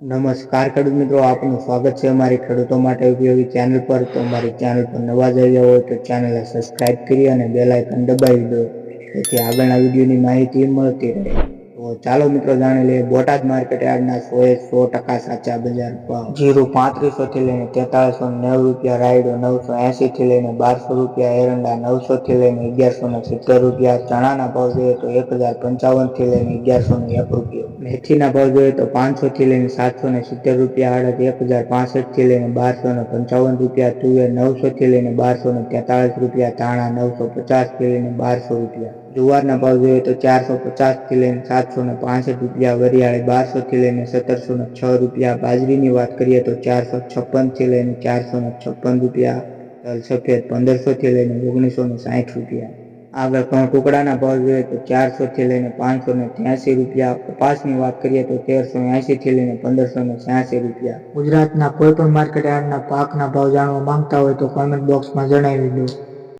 નમસ્કાર ખેડૂત મિત્રો, આપનું સ્વાગત છે અમારી ખેડૂતો માટે ઉપયોગી ચેનલ પર. તો અમારી ચેનલ પર નવા જ હોય તો ચેનલને સબસ્ક્રાઇબ કરી અને બેલ આઇકન દબાવી દો. જેથી આગળના વિડીયોની માહિતી મળતી રહે. તો ચાલો મિત્રો, જાણી લઈએ બોટાદ માર્કેટ યાર્ડના સો એ સો ટકા સાચા બજાર ભાવ. જીરું પાંત્રીસો થી લઈને તેતાલીસો નેવું રૂપિયા, રાયડો નવસો એસી થી લઈને બારસો રૂપિયા, એરંડા નવસો થી લઈને અગિયારસો ને સિત્તેર રૂપિયા, ચણાના ભાવ જોઈએ તો એક હજાર પંચાવનથી લઈને અગિયારસો ને એક રૂપિયા. મેથીના ભાવ જોઈએ તો પાંચસોથી લઈને સાતસો ને સિત્તેર રૂપિયા આડત એક હજાર પાંસઠથી લઈને બારસો ને પંચાવન રૂપિયા, તુવેર નવસોથી લઈને બારસો ને તેતાળીસ રૂપિયા, ધાણા નવસો પચાસથી લઈને બારસો રૂપિયા. જુવારના ભાવ જોઈએ તો ચારસો પચાસથી લઈને સાતસો ને પાસઠ રૂપિયા, વરિયાળી બારસોથી લઈને સત્તરસો ને છ રૂપિયા, બાજરીની વાત કરીએ તો ચારસો છપ્પનથી લઈને ચારસો ને છપ્પન રૂપિયા સફેદ પંદરસોથી લઈને ઓગણીસો ને સાઠ રૂપિયા. આગળ પણ ટુકડાના ભાવ જોઈએ તો ચારસો થી લઈને પાંચસો ને ત્યાસી રૂપિયા. કપાસની વાત કરીએ તો તેરસો એસી થી લઈને પંદરસો ને છ્યાસી રૂપિયા. ગુજરાતના કોઈ પણ માર્કેટ યાર્ડના પાકના ભાવ જાણવા માંગતા હોય તો કોમેન્ટ બોક્સમાં જણાવી દો.